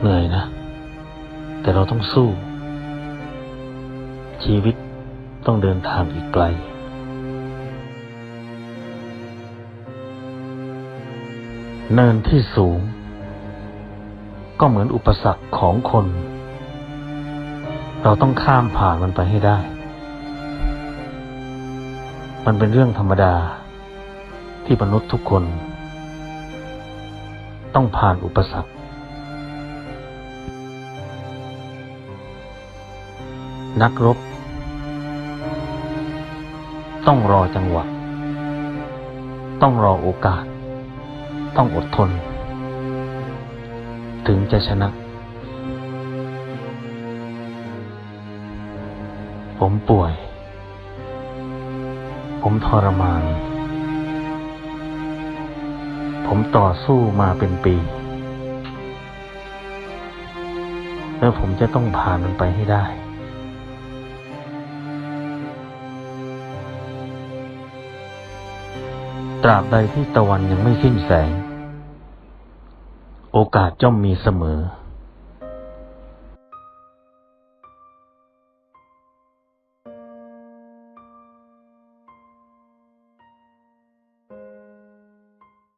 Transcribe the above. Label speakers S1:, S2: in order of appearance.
S1: เหนื่อยนะ แต่เราต้องสู้ ชีวิตต้องเดินทางอีกไกลเนินที่สูง ก็เหมือนอุปสรรคของคน เราต้องข้ามผ่านมันไปให้ได้ มันเป็นเรื่องธรรมดา ที่มนุษย์ทุกคน ต้องผ่านอุปสรรค นักรบ ต้องรอจังหวะ ต้องรอโอกาส ต้องอดทน ถึงจะชนะ ผมป่วย ผมทรมาน ผมต่อสู้มาเป็นปีแล้วผมจะต้องผ่านมันไปให้ได้ ตราบใดที่ตะวันยังไม่สิ้นแสง โอกาสจ้อมมีเสมอ